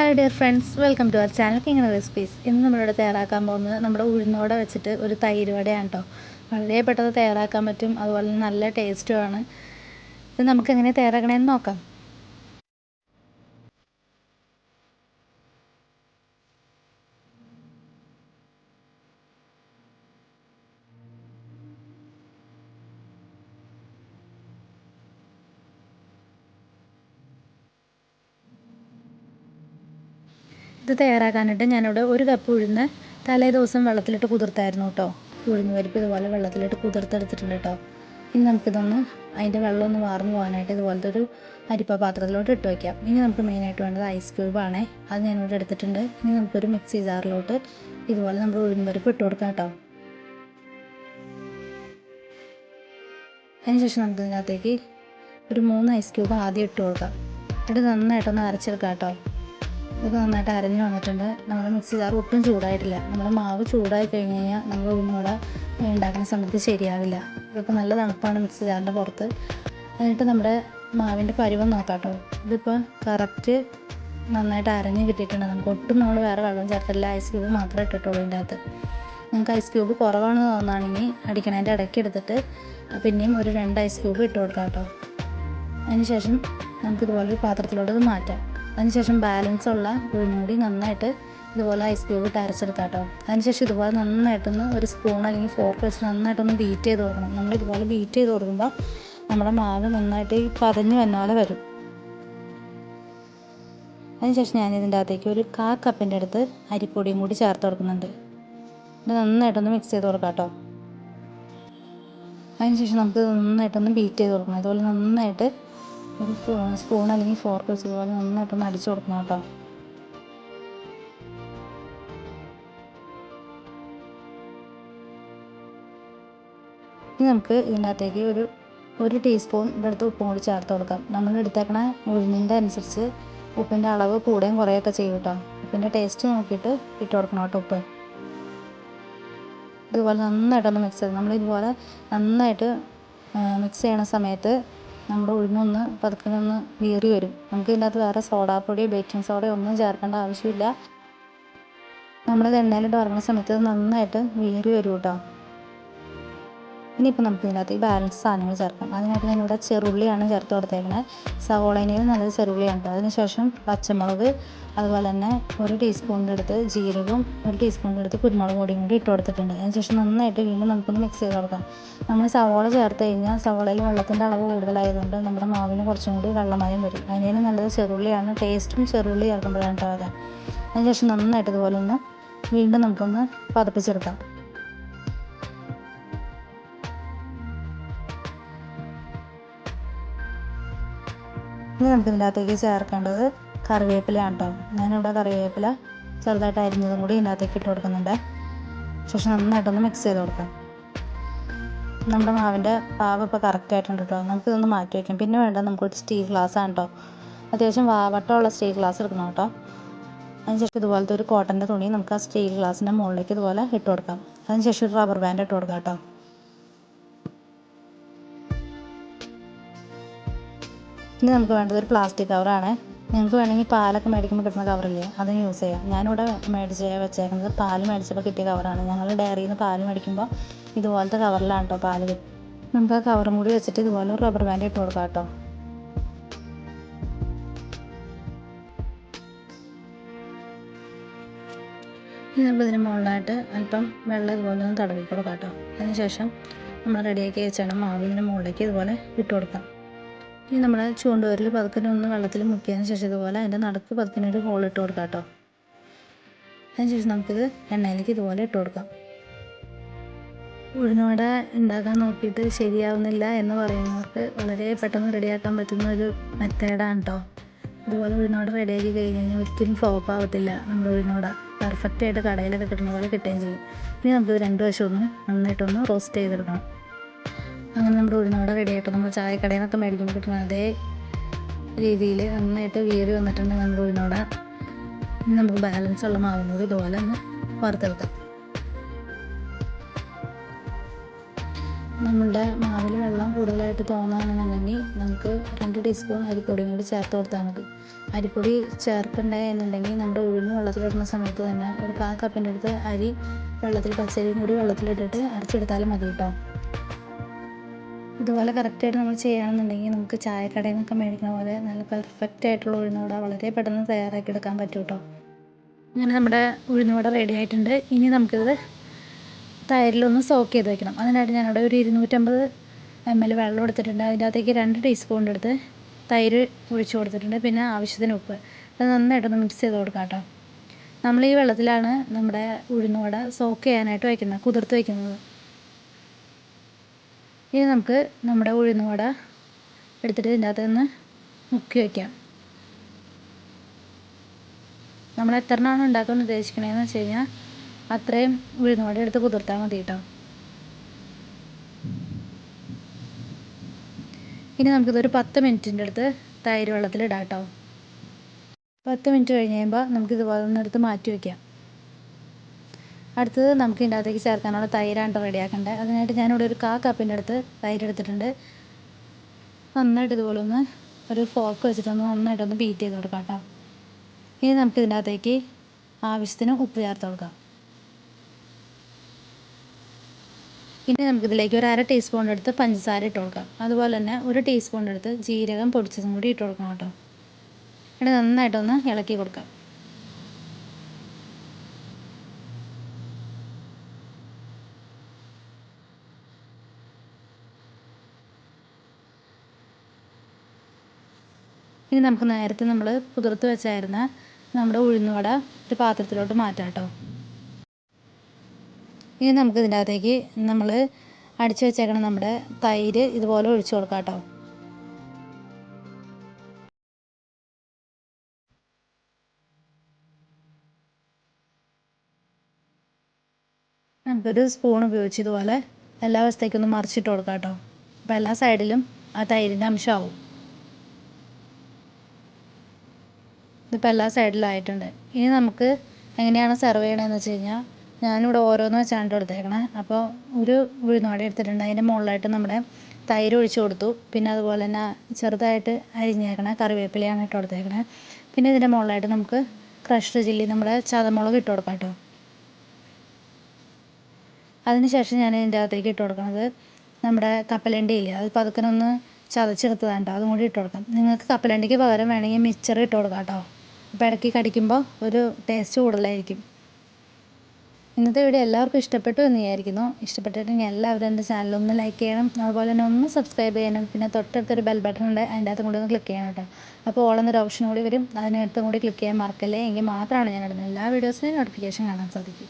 Hello dear friends welcome to our channel കിങ്ങനെ recipes ഇന്ന് നമ്മളിവിടെ തയ്യാറാക്കാൻ പോകുന്നത് നമ്മുടെ ഉഴുന്നോടെ വെച്ചിട്ട് ഒരു തൈര് വടയാണ് കേട്ടോ വളരെ പെട്ടെന്ന് തയ്യാറാക്കാൻ പറ്റും. അതുപോലെ നല്ല ടേസ്റ്റുമാണ് ഇത് നമുക്ക് എങ്ങനെ തയ്യാറാക്കണമെന്ന് നോക്കാം. ഇത് തയ്യാറാക്കാനായിട്ട് ഞാനിവിടെ ഒരു കപ്പ് ഉഴുന്ന് തലേ ദിവസം വെള്ളത്തിലിട്ട് കുതിർത്തായിരുന്നു കേട്ടോ ഉഴുന്ന് പരിപ്പ് ഇതുപോലെ വെള്ളത്തിലിട്ട് കുതിർത്തെടുത്തിട്ടുണ്ട് കേട്ടോ ഇനി നമുക്കിതൊന്ന് അതിന്റെ വെള്ളം ഒന്ന് വാർന്നു പോകാനായിട്ട് ഇതുപോലത്തെ ഒരു അരിപ്പ പാത്രത്തിലോട്ട് ഇട്ട് വയ്ക്കാം ഇനി നമുക്ക് മെയിനായിട്ട് വേണ്ടത് ഐസ് ക്യൂബാണേ അത് ഞാനിവിടെ എടുത്തിട്ടുണ്ട്. ഇനി നമുക്കൊരു മിക്സി ജാറിലോട്ട് ഇതുപോലെ നമ്മൾ ഉഴുന്ന് പരിപ്പ് ഇട്ട് കൊടുക്കാം കേട്ടോ അതിനുശേഷം നമുക്ക് ഇതിനകത്തേക്ക് ഒരു മൂന്ന് ഐസ് ക്യൂബ് ആദ്യം ഇട്ട് കൊടുക്കാം. എന്നിട്ട് നന്നായിട്ടൊന്ന് അരച്ചെടുക്കാം കേട്ടോ ഇത് നന്നായിട്ട് അരഞ്ഞ് വന്നിട്ടുണ്ട്. നമ്മുടെ മിക്സി ജാർ ഒട്ടും ചൂടായിട്ടില്ല. നമ്മൾ മാവ് ചൂടായി കഴിഞ്ഞ് കഴിഞ്ഞാൽ നമ്മൾ ഉഴുന്നോട ഉണ്ടാക്കുന്ന സമയത്ത് ശരിയാവില്ല. ഇതിപ്പോൾ നല്ല തണുപ്പാണ് മിക്സി ജാറിന്റെ പുറത്ത്. എന്നിട്ട് നമ്മുടെ മാവിന്റെ പരുവം നോക്കാം കേട്ടോ ഇതിപ്പോൾ കറക്റ്റ് നന്നായിട്ട് അരഞ്ഞ് കിട്ടിയിട്ടുണ്ട്. നമുക്ക് ഒട്ടും നമ്മൾ വേറെ വെള്ളം ചേർത്തില്ല ഐസ് ക്യൂബ് മാത്രമേ ഇട്ടിട്ടുള്ളൂ ഇതിന്റെ അകത്ത്. നിങ്ങൾക്ക് ഐസ് ക്യൂബ് കുറവാണെന്ന് തോന്നുകയാണെങ്കിൽ അടിക്കണതിന്റെ ഇടയ്ക്ക് എടുത്തിട്ട് പിന്നെയും ഒരു രണ്ട് ഐസ് ക്യൂബ് ഇട്ട് കൊടുക്കാം കേട്ടോ. അതിന് ശേഷം നമുക്കിതുപോലെ ഒരു പാത്രത്തിലോട്ട് ഇത് മാറ്റാം. അതിനുശേഷം ബാലൻസ് ഉള്ള ഉഴുന്നുകൂടി നന്നായിട്ട് ഇതുപോലെ ഐസ് ക്യൂബ് ഇട്ട് അരച്ചെടുക്കാം കേട്ടോ അതിനുശേഷം ഇതുപോലെ നന്നായിട്ടൊന്ന് ഒരു സ്പൂൺ അല്ലെങ്കിൽ ഫോർക്ക് വെച്ച് നന്നായിട്ടൊന്ന് ബീറ്റ് ചെയ്ത് കൊടുക്കണം. നമ്മൾ ഇതുപോലെ ബീറ്റ് ചെയ്ത് കൊടുക്കുമ്പോൾ നമ്മുടെ മാവ് നന്നായിട്ട് ഈ പതഞ്ഞ് വന്ന പോലെ വരും. അതിനുശേഷം ഞാൻ ഇതിന്റെ അകത്തേക്ക് ഒരു കാ കപ്പിന്റെ അടുത്ത് അരിപ്പൊടിയും കൂടി ചേർത്ത് കൊടുക്കുന്നുണ്ട്. ഇത് നന്നായിട്ടൊന്ന് മിക്സ് ചെയ്ത് കൊടുക്കാം കേട്ടോ അതിനുശേഷം നമുക്ക് നന്നായിട്ടൊന്ന് ബീറ്റ് ചെയ്ത് കൊടുക്കണം. അതുപോലെ നന്നായിട്ട് ഒരു സ്പൂൺ അല്ലെങ്കിൽ ഫോർക്ക് വെച്ച് ഇതുപോലെ നന്നായിട്ടൊന്ന് അടിച്ചു കൊടുക്കണം കേട്ടോ. ഇനി നമുക്ക് ഇതിനകത്തേക്ക് ഒരു ഒരു ടീസ്പൂൺ ഇതെടുത്ത് ഉപ്പും കൂടി ചേർത്ത് കൊടുക്കാം. നമ്മൾ എടുത്തേക്കണ ഉഴുന്നിന്റെ അനുസരിച്ച് ഉപ്പിന്റെ അളവ് കൂടുകയും കുറേയൊക്കെ ചെയ്യും കേട്ടോ. ഉപ്പിന്റെ ടേസ്റ്റ് നോക്കിയിട്ട് ഇട്ട് കൊടുക്കണം കേട്ടോ ഉപ്പ്. ഇതുപോലെ നന്നായിട്ടൊന്ന് മിക്സ് ചെയ്ത് നമ്മൾ ഇതുപോലെ നന്നായിട്ട് മിക്സ് ചെയ്യണ സമയത്ത് നമ്മുടെ ഉഴുന്നൊന്ന് പതുക്കെ ഒന്ന് വീറി വരും. നമുക്ക് ഇതിനകത്ത് വേറെ സോഡാപ്പൊടി ബേക്കിംഗ് സോഡയോ ഒന്നും ചേർക്കേണ്ട ആവശ്യമില്ല. നമ്മളിത് എണ്ണയിലിട്ട് വറങ്ങുന്ന സമയത്ത് നന്നായിട്ട് വീറി വരും കേട്ടോ ഇനിയിപ്പോൾ നമുക്ക് ഇതിനകത്ത് ഈ ബാലൻസ് സാധനങ്ങൾ ചേർക്കാം അതിനായിട്ട് ഞാനിവിടെ ചെറുള്ളിയാണ് ചേർത്ത് കൊടുത്തേക്കുന്നത് സവോളയിലും നല്ലത് ചെറുള്ളിയാണ് അതിനുശേഷം പച്ചമുളക് അതുപോലെ തന്നെ ഒരു ടീസ്പൂണിന്റെ അടുത്ത് ജീരകവും ഒരു ടീസ്പൂണിന്റെ അടുത്ത് കുരുമുളക് പൊടിയും കൂടി ഇട്ട് കൊടുത്തിട്ടുണ്ട്. അതിനുശേഷം നന്നായിട്ട് വീണ്ടും നമുക്കൊന്ന് മിക്സ് ചെയ്ത് കൊടുക്കാം. നമ്മൾ സവോള ചേർത്ത് കഴിഞ്ഞാൽ സവോളയിൽ വെള്ളത്തിന്റെ അളവ് കൂടുതലായതുകൊണ്ട് നമ്മുടെ മാവിന് കുറച്ചും കൂടി വെള്ളമയം വരും. അതിന് നല്ലത് ചെറുള്ളിയാണ്. ടേസ്റ്റും ചെറുള്ളി ചേർക്കുമ്പോഴാണ് ഉണ്ടാവുക അതിനുശേഷം നന്നായിട്ട് ഇതുപോലെ ഒന്ന് വീണ്ടും നമുക്കൊന്ന് പതപ്പിച്ചെടുക്കാം. ഇനി നമുക്ക് ഇതിന്റെ അകത്തേക്ക് ചേർക്കേണ്ടത് കറിവേപ്പിലയാണ് കേട്ടോ ഞാനിവിടെ കറിവേപ്പില ചെറുതായിട്ട് അരിഞ്ഞതും കൂടി ഇതിന്റെ അകത്തേക്ക് ഇട്ട് കൊടുക്കുന്നുണ്ട്. ശേഷം നന്നായിട്ടൊന്ന് മിക്സ് ചെയ്ത് കൊടുക്കാം. നമ്മുടെ മാവിന്റെ പാവ് ഇപ്പോൾ കറക്റ്റ് ആയിട്ടുണ്ട് നമുക്ക് ഇതൊന്ന് മാറ്റി വയ്ക്കാം. പിന്നെ വേണ്ട നമുക്കൊരു സ്റ്റീൽ ഗ്ലാസ് ആണ് കേട്ടോ അത്യാവശ്യം വാവട്ടമുള്ള സ്റ്റീൽ ഗ്ലാസ് എടുക്കണം കേട്ടോ അതിനുശേഷം ഇതുപോലത്തെ ഒരു കോട്ടന്റെ തുണി നമുക്ക് ആ സ്റ്റീൽ ഗ്ലാസിന്റെ മുകളിലേക്ക് ഇതുപോലെ ഇട്ട് കൊടുക്കാം. അതിനുശേഷം ഒരു റബ്ബർ ബാൻഡ് ഇട്ട് കൊടുക്കാം കേട്ടോ ഇനി നമുക്ക് വേണ്ടത് ഒരു പ്ലാസ്റ്റിക് കവറാണ് നിങ്ങൾക്ക് വേണമെങ്കിൽ പാലൊക്കെ മേടിക്കുമ്പോൾ കിട്ടുന്ന കവറില്ലേ അതും യൂസ് ചെയ്യാം. ഞാനിവിടെ മേടിച്ച് വെച്ചേക്കുന്നത് പാൽ മേടിച്ചപ്പോൾ കിട്ടിയ കവറാണ് ഞങ്ങൾ ഡയറിയിൽ നിന്ന് പാൽ മേടിക്കുമ്പോൾ ഇതുപോലത്തെ കവറിലാണ് കേട്ടോ പാൽ നമുക്ക് ആ കവറും കൂടി വെച്ചിട്ട് ഇതുപോലെ റബ്ബർ ബാൻഡ് ഇട്ട് കൊടുക്കാം കേട്ടോ ഇനി നമുക്ക് ഇതിന് മുകളിലായിട്ട് അല്പം വെള്ളം ഇതുപോലെ ഒന്ന് തടവി കൊടുക്കാം കേട്ടോ അതിനുശേഷം നമ്മൾ റെഡിയാക്കി വെച്ചാണ് മാവിന്റെ മുകളിലേക്ക് ഇതുപോലെ ഇട്ട് കൊടുക്കാം. ഇനി നമ്മൾ ചൂണ്ട വരൽ പതുക്കനെ ഒന്ന് വെള്ളത്തിൽ മുക്കിയതിന് ശേഷം ഇതുപോലെ അതിന്റെ നടുക്ക് പതുക്കനെ ഒരു ഹോൾ ഇട്ട് കൊടുക്കാം കേട്ടോ. അതിനുശേഷം നമുക്കിത് എണ്ണയിലേക്ക് ഇതുപോലെ ഇട്ട് കൊടുക്കാം. ഉഴുന്നുവട ഉണ്ടാക്കാൻ നോക്കിയിട്ട് ശരിയാവുന്നില്ല എന്ന് പറയുന്നവർക്ക് വളരെ പെട്ടെന്ന് റെഡിയാക്കാൻ പറ്റുന്ന ഒരു മെത്തേഡാണ് കേട്ടോ. ഇതുപോലെ ഉഴുന്നോട റെഡിയാക്കി കഴിഞ്ഞ് കഴിഞ്ഞാൽ ഒരിക്കലും ഫ്ലോപ്പ് ആവത്തില്ല നമ്മുടെ ഉഴുന്നോട പെർഫെക്റ്റ് ആയിട്ട് കടയിലൊക്കെ കിട്ടുന്ന പോലെ കിട്ടുകയും ചെയ്യും. ഇനി നമുക്ക് രണ്ട് വശമൊന്ന് നന്നായിട്ടൊന്ന് റോസ്റ്റ് ചെയ്തെടുക്കണം. അങ്ങനെ നമ്മുടെ ഉഴുന്നോടെ റെഡി ആയിട്ട് നമ്മൾ ചായക്കടയിൽ നിന്നൊക്കെ മേടിക്കുമ്പോൾ കിട്ടുന്ന അതേ രീതിയിൽ നന്നായിട്ട് വീറി വന്നിട്ടുണ്ട് നമ്മുടെ ഉഴുന്നോട നമുക്ക് ബാലൻസ് ഉള്ള മാവുന്നത് ഇതുപോലെ ഒന്ന് വറുത്തെടുക്കാം. നമ്മുടെ മാവിൽ വെള്ളം കൂടുതലായിട്ട് തോന്നുകയാണെന്നുണ്ടെങ്കിൽ നമുക്ക് രണ്ട് ടീസ്പൂൺ അരിപ്പൊടിയും കൂടി ചേർത്ത് കൊടുത്താൽ മതി. അരിപ്പൊടി ചേർക്കണ്ടേ എന്നുണ്ടെങ്കിൽ നമ്മുടെ ഉഴുന്ന് വെള്ളത്തിലിടുന്ന സമയത്ത് തന്നെ ഒരു കാൽ കപ്പിന്റെ അടുത്ത് അരി വെള്ളത്തിൽ പച്ചരിയും കൂടി വെള്ളത്തിലിട്ടിട്ട് അരച്ചെടുത്താലും മതി കേട്ടോ. ഇതുപോലെ കറക്റ്റായിട്ട് നമ്മൾ ചെയ്യുകയാണെന്നുണ്ടെങ്കിൽ നമുക്ക് ചായക്കടയിൽ നിന്നൊക്കെ മേടിക്കുന്ന പോലെ നല്ല പെർഫെക്റ്റ് ആയിട്ടുള്ള ഉഴുന്നുവട വളരെ പെട്ടെന്ന് തയ്യാറാക്കി എടുക്കാൻ പറ്റും കേട്ടോ അങ്ങനെ നമ്മുടെ ഉഴുന്നുവട റെഡി ആയിട്ടുണ്ട്. ഇനി നമുക്കിത് തൈരിലൊന്ന് സോക്ക് ചെയ്ത് വെക്കണം. അതിനായിട്ട് ഞാനിവിടെ ഒരു ഇരുന്നൂറ്റമ്പത് എം എൽ വെള്ളം എടുത്തിട്ടുണ്ട്. അതിന്റെ അകത്തേക്ക് രണ്ട് ടീസ്പൂണിന്റെ അടുത്ത് തൈര് ഒഴിച്ചു കൊടുത്തിട്ടുണ്ട്. പിന്നെ ആവശ്യത്തിന് ഉപ്പ്. അത് നന്നായിട്ടൊന്ന് മിക്സ് ചെയ്ത് കൊടുക്കാം കേട്ടോ നമ്മൾ ഈ വെള്ളത്തിലാണ് നമ്മുടെ ഉഴുന്നുവട സോക്ക് ചെയ്യാനായിട്ട് വയ്ക്കുന്നത് കുതിർത്ത് വയ്ക്കുന്നത്. ഇനി നമുക്ക് നമ്മുടെ ഉഴുന്നുവട എടുത്തിട്ട് ഇതിന്റെ അകത്ത് നിന്ന് മുക്കി വയ്ക്കാം. നമ്മൾ എത്ര എണ്ണമാണ് ഉണ്ടാക്കാൻ ഉദ്ദേശിക്കണതെന്ന് വെച്ച് കഴിഞ്ഞാൽ അത്രയും ഉഴുന്നുവട എടുത്ത് കുതിർത്താൽ മതി കേട്ടോ. ഇനി നമുക്കിതൊരു പത്ത് മിനിറ്റിന്റെ അടുത്ത് തൈര് വെള്ളത്തിൽ വെള്ളത്തിലിടാം കേട്ടോ. പത്ത് മിനിറ്റ് കഴിഞ്ഞ് കഴിയുമ്പോൾ നമുക്കിത് ഒന്ന് എടുത്ത് മാറ്റി വയ്ക്കാം. അടുത്തത് നമുക്ക് ഇതിന്റെ അകത്തേക്ക് ചേർക്കാനുള്ള തൈരാണ് റെഡിയാക്കേണ്ടത്. അതിനായിട്ട് ഞാനിവിടെ ഒരു കാ കപ്പിന്റെ അടുത്ത് തൈര് എടുത്തിട്ടുണ്ട് നന്നായിട്ട് ഇതുപോലെ ഒന്ന് ഒരു ഫോർക്ക് വെച്ചിട്ടൊന്ന് നന്നായിട്ടൊന്ന് ബീറ്റ് ചെയ്ത് കൊടുക്കാം കേട്ടോ. ഇനി നമുക്ക് ഇതിന്റെ അകത്തേക്ക് ആവശ്യത്തിന് ഉപ്പ് ചേർത്ത് കൊടുക്കാം. ഇനി നമുക്കിതിലേക്ക് ഒരു അര ടീസ്പൂൺ എടുത്ത് പഞ്ചസാര ഇട്ട് കൊടുക്കാം. അതുപോലെ തന്നെ ഒരു ടീസ്പൂൺ എടുത്ത് ജീരകം പൊടിച്ചതും കൂടി ഇട്ട് കൊടുക്കണം കേട്ടോ. എന്നിട്ട് നന്നായിട്ടൊന്ന് ഇളക്കി കൊടുക്കാം. ഇനി നമുക്ക് നേരത്തെ നമ്മൾ കുതിർത്ത് വെച്ചായിരുന്ന നമ്മുടെ ഉഴുന്നുവട ഒരു പാത്രത്തിലോട്ട് മാറ്റാം കേട്ടോ. ഇനി നമുക്ക് ഇതിന്റെ അകത്തേക്ക് നമ്മൾ അടിച്ചു വെച്ചേക്കണ നമ്മുടെ തൈര് ഇതുപോലെ ഒഴിച്ചു കൊടുക്കാം കേട്ടോ. നമുക്കൊരു സ്പൂൺ ഉപയോഗിച്ച് ഇതുപോലെ എല്ലാ വശത്തേക്കൊന്ന് മറിച്ചിട്ട് കൊടുക്കാം കേട്ടോ. അപ്പോൾ എല്ലാ സൈഡിലും ആ തൈരിന്റെ അംശമാവും. ഇതിപ്പോൾ എല്ലാ സൈഡിലും ആയിട്ടുണ്ട്. ഇനി നമുക്ക് എങ്ങനെയാണ് സെർവ് ചെയ്യണതെന്ന് വെച്ച് കഴിഞ്ഞാൽ ഞാനിവിടെ ഓരോന്ന് വെച്ചാണ് എടുത്തേക്കണേ. അപ്പോൾ ഒരു ഉഴുന്നുവട എടുത്തിട്ടുണ്ട്. അതിന്റെ മുകളിലായിട്ട് നമ്മുടെ തൈര് ഒഴിച്ച് കൊടുത്തു. പിന്നെ അതുപോലെ തന്നെ ചെറുതായിട്ട് അരിഞ്ഞേക്കണ. കറിവേപ്പിലയാണ് ഇട്ട് കൊടുത്തേക്കണേ. പിന്നെ ഇതിന്റെ മുകളിലായിട്ട് നമുക്ക് ക്രഷ്ഡ് ചില്ലി നമ്മുടെ ചതമുളക് ഇട്ട് കൊടുക്കാം കേട്ടോ. അതിന് ശേഷം ഞാൻ ഇതിന്റെ അകത്തേക്ക് ഇട്ട് കൊടുക്കുന്നത് നമ്മുടെ കപ്പലണ്ടി ഇല്ലേ? അത് പതുക്കെ ഒന്ന് ചതച്ചെടുത്തതാണ് കേട്ടോ. അതും കൂടി ഇട്ട് കൊടുക്കാം. നിങ്ങൾക്ക് കപ്പലണ്ടിക്ക് പകരം വേണമെങ്കിൽ മിച്ചർ ഇട്ട് കൊടുക്കാം കേട്ടോ. അപ്പോൾ ഇടയ്ക്ക് കടിക്കുമ്പോൾ ഒരു ടേസ്റ്റ് കൂടുതലായിരിക്കും. ഇന്നത്തെ വീഡിയോ എല്ലാവർക്കും ഇഷ്ടപ്പെട്ടു എന്ന് വിചാരിക്കുന്നു. ഇഷ്ടപ്പെട്ടിട്ടുണ്ടെങ്കിൽ എല്ലാവരും എന്റെ ചാനൽ ഒന്ന് ലൈക്ക് ചെയ്യണം. അതുപോലെ തന്നെ ഒന്ന് സബ്സ്ക്രൈബ് ചെയ്യണം. പിന്നെ തൊട്ടടുത്തൊരു ബെൽ ബട്ടൺ ഉണ്ട്. അതിന്റെ അകത്തും കൂടി ഒന്ന് ക്ലിക്ക് ചെയ്യണം കേട്ടോ. അപ്പോൾ ഓൾ എന്നൊരു ഓപ്ഷൻ കൂടി വരും. അതിനകത്തും കൂടി ക്ലിക്ക് ചെയ്യാൻ മറക്കല്ലേ? എങ്കിൽ മാത്രമാണ് ഞാൻ ഇടുന്ന എല്ലാ വീഡിയോസിനും നോട്ടിഫിക്കേഷൻ കാണാൻ സാധിക്കും.